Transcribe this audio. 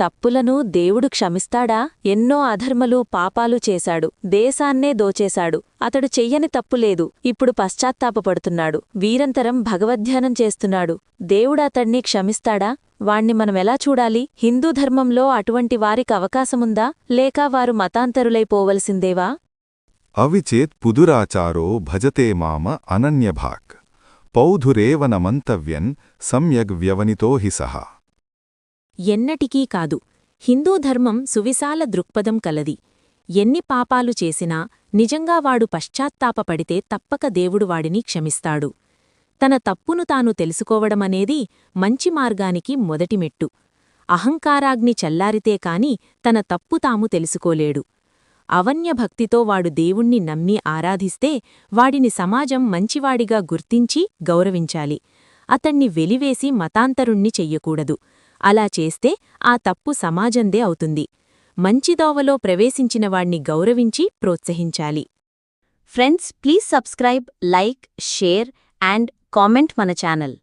తప్పులను దేవుడు క్షమిస్తాడా? ఎన్నో అధర్మలు పాపాలు చేశాడు. దేశాన్నే దోచేశాడు. అతడు చెయ్యని తప్పులేదు ఇప్పుడు పశ్చాత్తాపపడుతున్నాడు. వీరంతరం భగవద్ధ్యానం చేస్తున్నాడు. దేవుడతణ్ణి క్షమిస్తాడా? వాణ్ణి మనమెలా చూడాలి? హిందూ ధర్మంలో అటువంటి వారికి అవకాశముందా? లేక వారు మతాంతరులైపోవలసిందేవా అవిచేత్ పుదురాచారో భజతే మామ అనన్యభాక్. పౌధురేవ నమంతవ్యన్ సమ్యగ్ వ్యవనితో హి సహా. ఎన్నటికీ కాదు. హిందూ ధర్మం సువిశాల దృక్పథం కలది. ఎన్ని పాపాలు చేసినా నిజంగా వాడు పశ్చాత్తాపపడితే తప్పక దేవుడు వాడిని క్షమిస్తాడు. తన తప్పును తాను తెలుసుకోవడమనేది మంచి మార్గానికి మొదటి మెట్టు. అహంకారాగ్ని చల్లారితే కాని తన తప్పు తాము తెలుసుకోలేడు. అవన్యభక్తితో వాడు దేవుణ్ణి నమ్మి ఆరాధిస్తే వాడిని సమాజం మంచివాడిగా గుర్తించి గౌరవించాలి. అతణ్ణి వెలివేసి మతాంతరుణ్ణి చెయ్యకూడదు. అలా చేస్తే ఆ తప్పు సమాజందే అవుతుంది. మంచిదోవలో ప్రవేశించినవాణ్ణి గౌరవించి ప్రోత్సహించాలి. Friends please subscribe like share and comment మన ఛానల్.